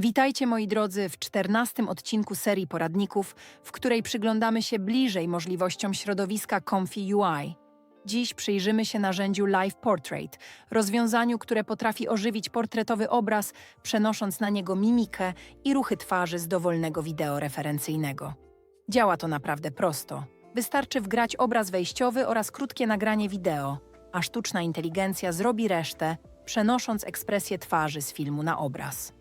Witajcie moi drodzy w czternastym odcinku serii poradników, w której przyglądamy się bliżej możliwościom środowiska Comfy UI. Dziś przyjrzymy się narzędziu Live Portrait, rozwiązaniu, które potrafi ożywić portretowy obraz, przenosząc na niego mimikę i ruchy twarzy z dowolnego wideo referencyjnego. Działa to naprawdę prosto. Wystarczy wgrać obraz wejściowy oraz krótkie nagranie wideo, a sztuczna inteligencja zrobi resztę, przenosząc ekspresję twarzy z filmu na obraz.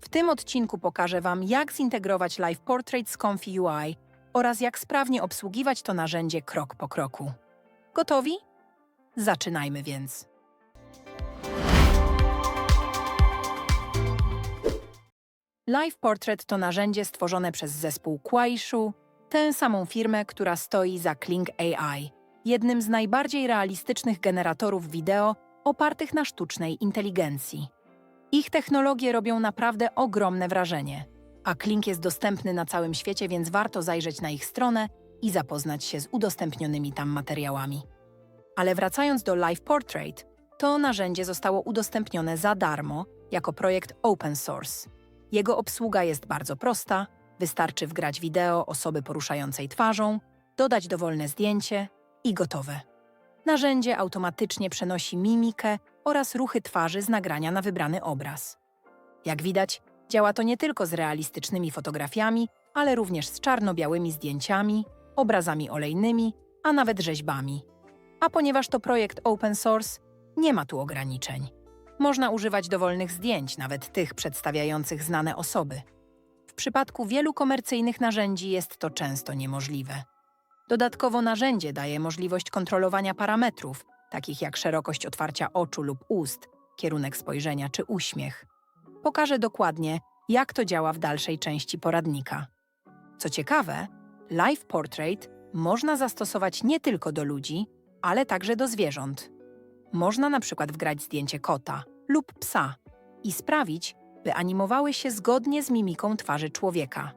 W tym odcinku pokażę Wam, jak zintegrować Live Portrait z Comfy UI oraz jak sprawnie obsługiwać to narzędzie krok po kroku. Gotowi? Zaczynajmy więc. Live Portrait to narzędzie stworzone przez zespół Kuaishu, tę samą firmę, która stoi za Kling AI, jednym z najbardziej realistycznych generatorów wideo opartych na sztucznej inteligencji. Ich technologie robią naprawdę ogromne wrażenie, a Klink jest dostępny na całym świecie, więc warto zajrzeć na ich stronę i zapoznać się z udostępnionymi tam materiałami. Ale wracając do Live Portrait, to narzędzie zostało udostępnione za darmo jako projekt open source. Jego obsługa jest bardzo prosta, wystarczy wgrać wideo osoby poruszającej twarzą, dodać dowolne zdjęcie i gotowe. Narzędzie automatycznie przenosi mimikę oraz ruchy twarzy z nagrania na wybrany obraz. Jak widać, działa to nie tylko z realistycznymi fotografiami, ale również z czarno-białymi zdjęciami, obrazami olejnymi, a nawet rzeźbami. A ponieważ to projekt open source, nie ma tu ograniczeń. Można używać dowolnych zdjęć, nawet tych przedstawiających znane osoby. W przypadku wielu komercyjnych narzędzi jest to często niemożliwe. Dodatkowo narzędzie daje możliwość kontrolowania parametrów, takich jak szerokość otwarcia oczu lub ust, kierunek spojrzenia czy uśmiech. Pokażę dokładnie, jak to działa w dalszej części poradnika. Co ciekawe, Live Portrait można zastosować nie tylko do ludzi, ale także do zwierząt. Można na przykład wgrać zdjęcie kota lub psa i sprawić, by animowały się zgodnie z mimiką twarzy człowieka.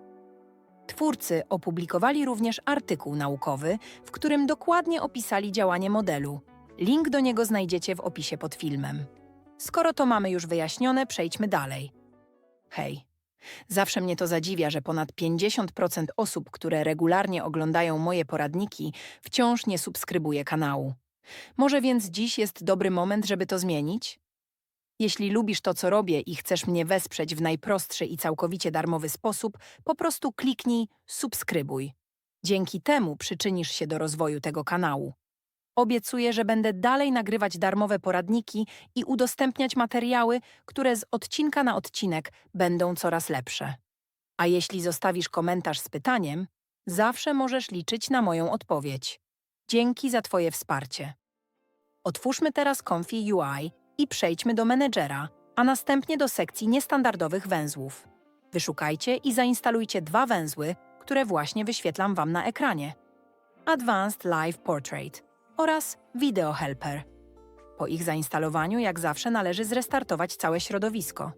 Twórcy opublikowali również artykuł naukowy, w którym dokładnie opisali działanie modelu. Link do niego znajdziecie w opisie pod filmem. Skoro to mamy już wyjaśnione, przejdźmy dalej. Hej. Zawsze mnie to zadziwia, że ponad 50% osób, które regularnie oglądają moje poradniki, wciąż nie subskrybuje kanału. Może więc dziś jest dobry moment, żeby to zmienić? Jeśli lubisz to, co robię i chcesz mnie wesprzeć w najprostszy i całkowicie darmowy sposób, po prostu kliknij subskrybuj. Dzięki temu przyczynisz się do rozwoju tego kanału. Obiecuję, że będę dalej nagrywać darmowe poradniki i udostępniać materiały, które z odcinka na odcinek będą coraz lepsze. A jeśli zostawisz komentarz z pytaniem, zawsze możesz liczyć na moją odpowiedź. Dzięki za Twoje wsparcie. Otwórzmy teraz Comfy UI i przejdźmy do menedżera, a następnie do sekcji niestandardowych węzłów. Wyszukajcie i zainstalujcie dwa węzły, które właśnie wyświetlam Wam na ekranie. Advanced Live Portrait oraz Video Helper. Po ich zainstalowaniu, jak zawsze, należy zrestartować całe środowisko.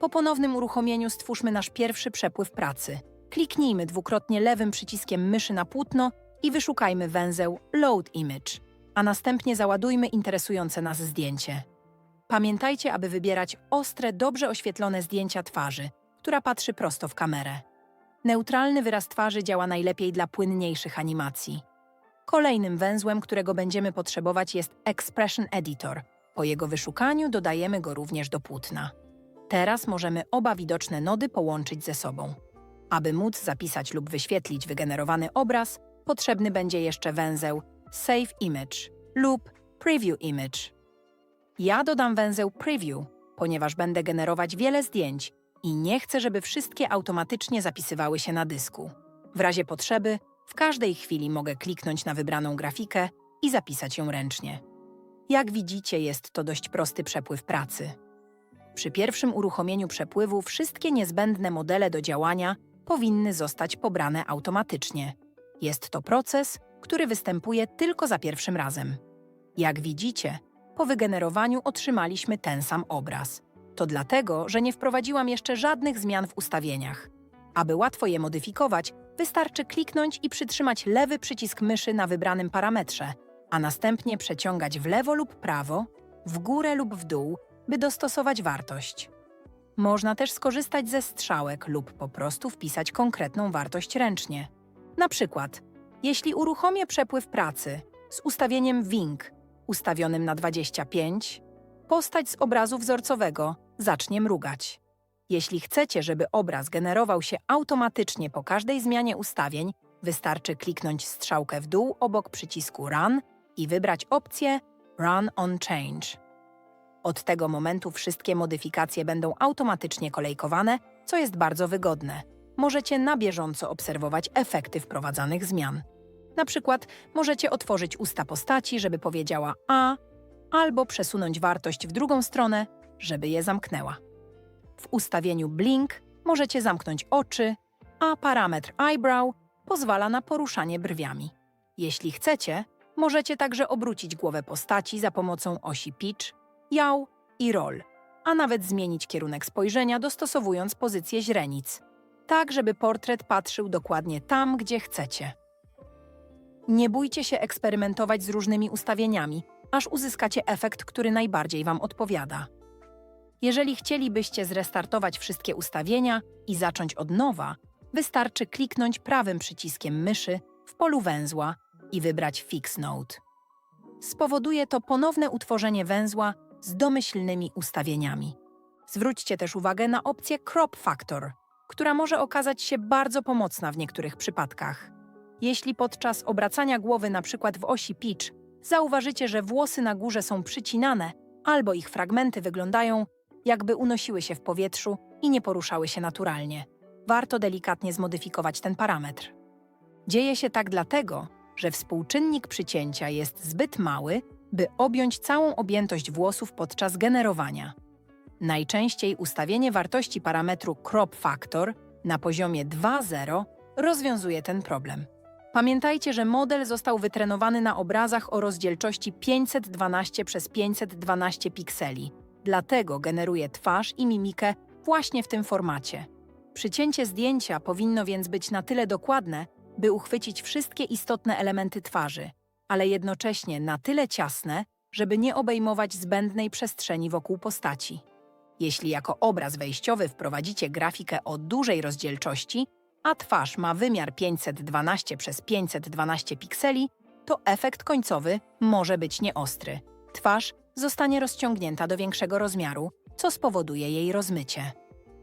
Po ponownym uruchomieniu stwórzmy nasz pierwszy przepływ pracy. Kliknijmy dwukrotnie lewym przyciskiem myszy na płótno i wyszukajmy węzeł Load Image, a następnie załadujmy interesujące nas zdjęcie. Pamiętajcie, aby wybierać ostre, dobrze oświetlone zdjęcia twarzy, która patrzy prosto w kamerę. Neutralny wyraz twarzy działa najlepiej dla płynniejszych animacji. Kolejnym węzłem, którego będziemy potrzebować jest Expression Editor. Po jego wyszukaniu dodajemy go również do płótna. Teraz możemy oba widoczne nody połączyć ze sobą. Aby móc zapisać lub wyświetlić wygenerowany obraz, potrzebny będzie jeszcze węzeł Save Image lub Preview Image. Ja dodam węzeł Preview, ponieważ będę generować wiele zdjęć i nie chcę, żeby wszystkie automatycznie zapisywały się na dysku. W razie potrzeby, w każdej chwili mogę kliknąć na wybraną grafikę i zapisać ją ręcznie. Jak widzicie, jest to dość prosty przepływ pracy. Przy pierwszym uruchomieniu przepływu wszystkie niezbędne modele do działania powinny zostać pobrane automatycznie. Jest to proces, który występuje tylko za pierwszym razem. Jak widzicie, po wygenerowaniu otrzymaliśmy ten sam obraz. To dlatego, że nie wprowadziłam jeszcze żadnych zmian w ustawieniach. Aby łatwo je modyfikować, wystarczy kliknąć i przytrzymać lewy przycisk myszy na wybranym parametrze, a następnie przeciągać w lewo lub prawo, w górę lub w dół, by dostosować wartość. Można też skorzystać ze strzałek lub po prostu wpisać konkretną wartość ręcznie. Na przykład, jeśli uruchomię przepływ pracy z ustawieniem Wing ustawionym na 25, postać z obrazu wzorcowego zacznie mrugać. Jeśli chcecie, żeby obraz generował się automatycznie po każdej zmianie ustawień, wystarczy kliknąć strzałkę w dół obok przycisku Run i wybrać opcję Run on Change. Od tego momentu wszystkie modyfikacje będą automatycznie kolejkowane, co jest bardzo wygodne. Możecie na bieżąco obserwować efekty wprowadzanych zmian. Na przykład możecie otworzyć usta postaci, żeby powiedziała A, albo przesunąć wartość w drugą stronę, żeby je zamknęła. W ustawieniu Blink możecie zamknąć oczy, a parametr Eyebrow pozwala na poruszanie brwiami. Jeśli chcecie, możecie także obrócić głowę postaci za pomocą osi Pitch, Yaw i Roll, a nawet zmienić kierunek spojrzenia dostosowując pozycję źrenic, tak żeby portret patrzył dokładnie tam, gdzie chcecie. Nie bójcie się eksperymentować z różnymi ustawieniami, aż uzyskacie efekt, który najbardziej Wam odpowiada. Jeżeli chcielibyście zrestartować wszystkie ustawienia i zacząć od nowa, wystarczy kliknąć prawym przyciskiem myszy w polu węzła i wybrać Fix Node. Spowoduje to ponowne utworzenie węzła z domyślnymi ustawieniami. Zwróćcie też uwagę na opcję Crop Factor, która może okazać się bardzo pomocna w niektórych przypadkach. Jeśli podczas obracania głowy przykład w osi pitch zauważycie, że włosy na górze są przycinane albo ich fragmenty wyglądają, jakby unosiły się w powietrzu i nie poruszały się naturalnie, warto delikatnie zmodyfikować ten parametr. Dzieje się tak dlatego, że współczynnik przycięcia jest zbyt mały, by objąć całą objętość włosów podczas generowania. Najczęściej ustawienie wartości parametru crop factor na poziomie 2.0 rozwiązuje ten problem. Pamiętajcie, że model został wytrenowany na obrazach o rozdzielczości 512 przez 512 pikseli, dlatego generuje twarz i mimikę właśnie w tym formacie. Przycięcie zdjęcia powinno więc być na tyle dokładne, by uchwycić wszystkie istotne elementy twarzy, ale jednocześnie na tyle ciasne, żeby nie obejmować zbędnej przestrzeni wokół postaci. Jeśli jako obraz wejściowy wprowadzicie grafikę o dużej rozdzielczości, a twarz ma wymiar 512 przez 512 pikseli, to efekt końcowy może być nieostry. Twarz zostanie rozciągnięta do większego rozmiaru, co spowoduje jej rozmycie.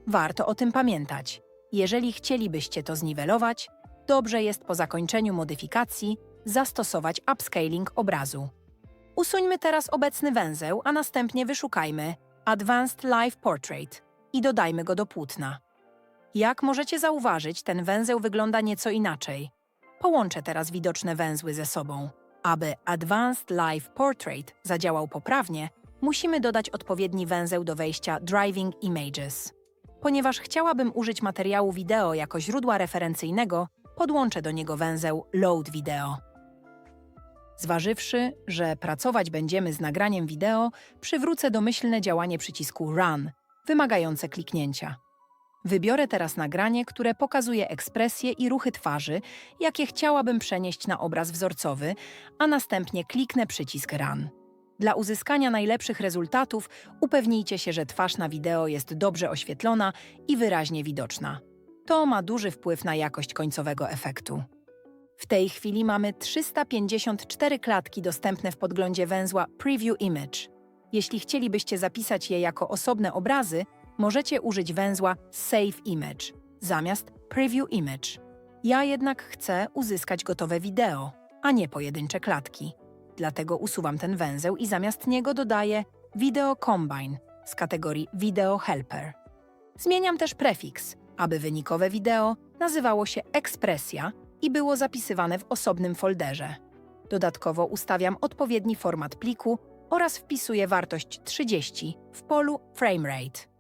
Warto o tym pamiętać. Jeżeli chcielibyście to zniwelować, dobrze jest po zakończeniu modyfikacji zastosować upscaling obrazu. Usuńmy teraz obecny węzeł, a następnie wyszukajmy Advanced Live Portrait i dodajmy go do płótna. Jak możecie zauważyć, ten węzeł wygląda nieco inaczej. Połączę teraz widoczne węzły ze sobą. Aby Advanced Live Portrait zadziałał poprawnie, musimy dodać odpowiedni węzeł do wejścia Driving Images. Ponieważ chciałabym użyć materiału wideo jako źródła referencyjnego, podłączę do niego węzeł Load Video. Zważywszy, że pracować będziemy z nagraniem wideo, przywrócę domyślne działanie przycisku Run, wymagające kliknięcia. Wybiorę teraz nagranie, które pokazuje ekspresje i ruchy twarzy, jakie chciałabym przenieść na obraz wzorcowy, a następnie kliknę przycisk Run. Dla uzyskania najlepszych rezultatów upewnijcie się, że twarz na wideo jest dobrze oświetlona i wyraźnie widoczna. To ma duży wpływ na jakość końcowego efektu. W tej chwili mamy 354 klatki dostępne w podglądzie węzła Preview Image. Jeśli chcielibyście zapisać je jako osobne obrazy, możecie użyć węzła Save Image zamiast Preview Image. Ja jednak chcę uzyskać gotowe wideo, a nie pojedyncze klatki. Dlatego usuwam ten węzeł i zamiast niego dodaję Video Combine z kategorii Video Helper. Zmieniam też prefiks, aby wynikowe wideo nazywało się ekspresja i było zapisywane w osobnym folderze. Dodatkowo ustawiam odpowiedni format pliku oraz wpisuję wartość 30 w polu Framerate.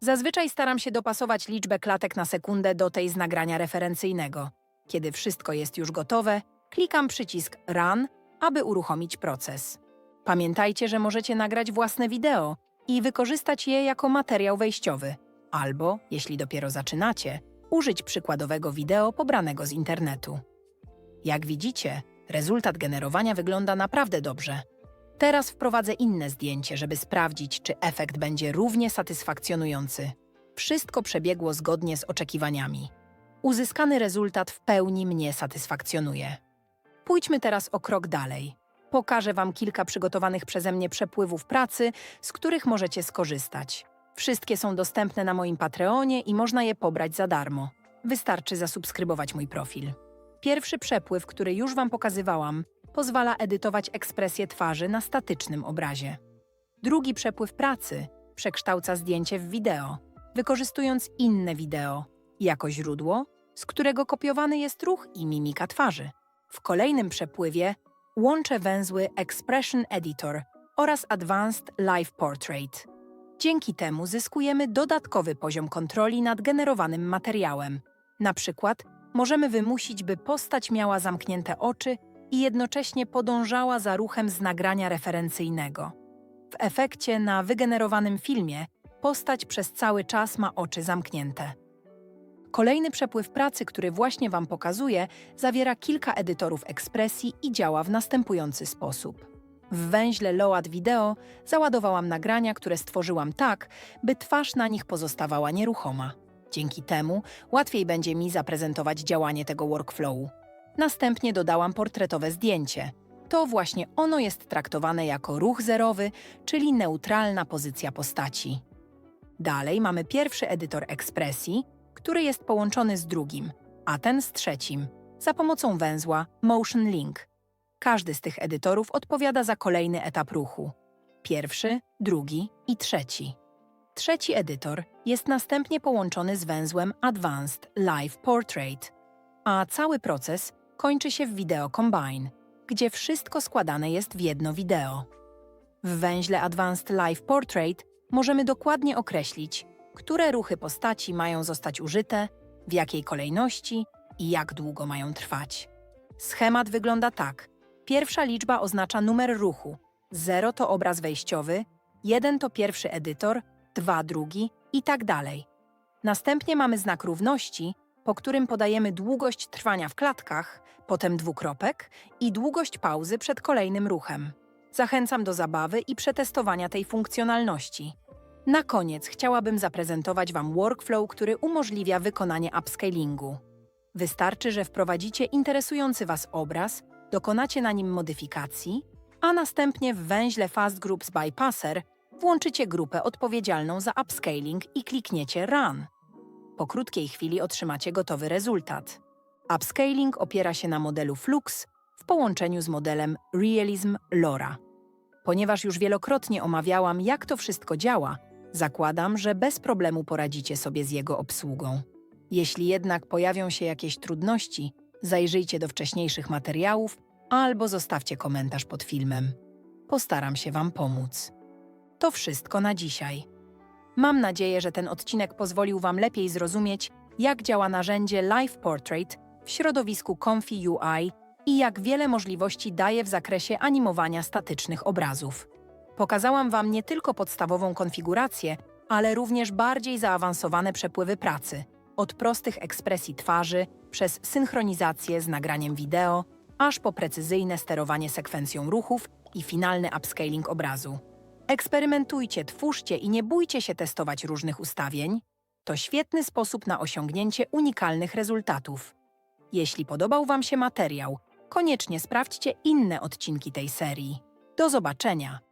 Zazwyczaj staram się dopasować liczbę klatek na sekundę do tej z nagrania referencyjnego. Kiedy wszystko jest już gotowe, klikam przycisk Run, aby uruchomić proces. Pamiętajcie, że możecie nagrać własne wideo i wykorzystać je jako materiał wejściowy, albo, jeśli dopiero zaczynacie, użyć przykładowego wideo pobranego z internetu. Jak widzicie, rezultat generowania wygląda naprawdę dobrze. Teraz wprowadzę inne zdjęcie, żeby sprawdzić, czy efekt będzie równie satysfakcjonujący. Wszystko przebiegło zgodnie z oczekiwaniami. Uzyskany rezultat w pełni mnie satysfakcjonuje. Pójdźmy teraz o krok dalej. Pokażę Wam kilka przygotowanych przeze mnie przepływów pracy, z których możecie skorzystać. Wszystkie są dostępne na moim Patreonie i można je pobrać za darmo. Wystarczy zasubskrybować mój profil. Pierwszy przepływ, który już Wam pokazywałam, pozwala edytować ekspresję twarzy na statycznym obrazie. Drugi przepływ pracy przekształca zdjęcie w wideo, wykorzystując inne wideo jako źródło, z którego kopiowany jest ruch i mimika twarzy. W kolejnym przepływie łączę węzły Expression Editor oraz Advanced Live Portrait. Dzięki temu zyskujemy dodatkowy poziom kontroli nad generowanym materiałem. Na przykład możemy wymusić, by postać miała zamknięte oczy i jednocześnie podążała za ruchem z nagrania referencyjnego. W efekcie na wygenerowanym filmie postać przez cały czas ma oczy zamknięte. Kolejny przepływ pracy, który właśnie Wam pokazuję, zawiera kilka edytorów ekspresji i działa w następujący sposób. W węźle Load Video załadowałam nagrania, które stworzyłam tak, by twarz na nich pozostawała nieruchoma. Dzięki temu łatwiej będzie mi zaprezentować działanie tego workflowu. Następnie dodałam portretowe zdjęcie. To właśnie ono jest traktowane jako ruch zerowy, czyli neutralna pozycja postaci. Dalej mamy pierwszy edytor ekspresji, który jest połączony z drugim, a ten z trzecim, za pomocą węzła Motion Link. Każdy z tych edytorów odpowiada za kolejny etap ruchu. Pierwszy, drugi i trzeci. Trzeci edytor jest następnie połączony z węzłem Advanced Live Portrait, a cały proces kończy się w Video Combine, gdzie wszystko składane jest w jedno wideo. W węźle Advanced Live Portrait możemy dokładnie określić, które ruchy postaci mają zostać użyte, w jakiej kolejności i jak długo mają trwać. Schemat wygląda tak. Pierwsza liczba oznacza numer ruchu, 0 to obraz wejściowy, 1 to pierwszy edytor, 2 drugi i tak dalej. Następnie mamy znak równości, po którym podajemy długość trwania w klatkach, potem dwukropek i długość pauzy przed kolejnym ruchem. Zachęcam do zabawy i przetestowania tej funkcjonalności. Na koniec chciałabym zaprezentować Wam workflow, który umożliwia wykonanie upscalingu. Wystarczy, że wprowadzicie interesujący Was obraz, dokonacie na nim modyfikacji, a następnie w węźle Fast Groups Bypasser włączycie grupę odpowiedzialną za upscaling i klikniecie Run. Po krótkiej chwili otrzymacie gotowy rezultat. Upscaling opiera się na modelu Flux w połączeniu z modelem Realism LoRa. Ponieważ już wielokrotnie omawiałam, jak to wszystko działa, zakładam, że bez problemu poradzicie sobie z jego obsługą. Jeśli jednak pojawią się jakieś trudności, zajrzyjcie do wcześniejszych materiałów albo zostawcie komentarz pod filmem. Postaram się Wam pomóc. To wszystko na dzisiaj. Mam nadzieję, że ten odcinek pozwolił Wam lepiej zrozumieć, jak działa narzędzie Live Portrait w środowisku Comfy UI i jak wiele możliwości daje w zakresie animowania statycznych obrazów. Pokazałam Wam nie tylko podstawową konfigurację, ale również bardziej zaawansowane przepływy pracy, od prostych ekspresji twarzy, przez synchronizację z nagraniem wideo, aż po precyzyjne sterowanie sekwencją ruchów i finalny upscaling obrazu. Eksperymentujcie, twórzcie i nie bójcie się testować różnych ustawień. To świetny sposób na osiągnięcie unikalnych rezultatów. Jeśli podobał Wam się materiał, koniecznie sprawdźcie inne odcinki tej serii. Do zobaczenia!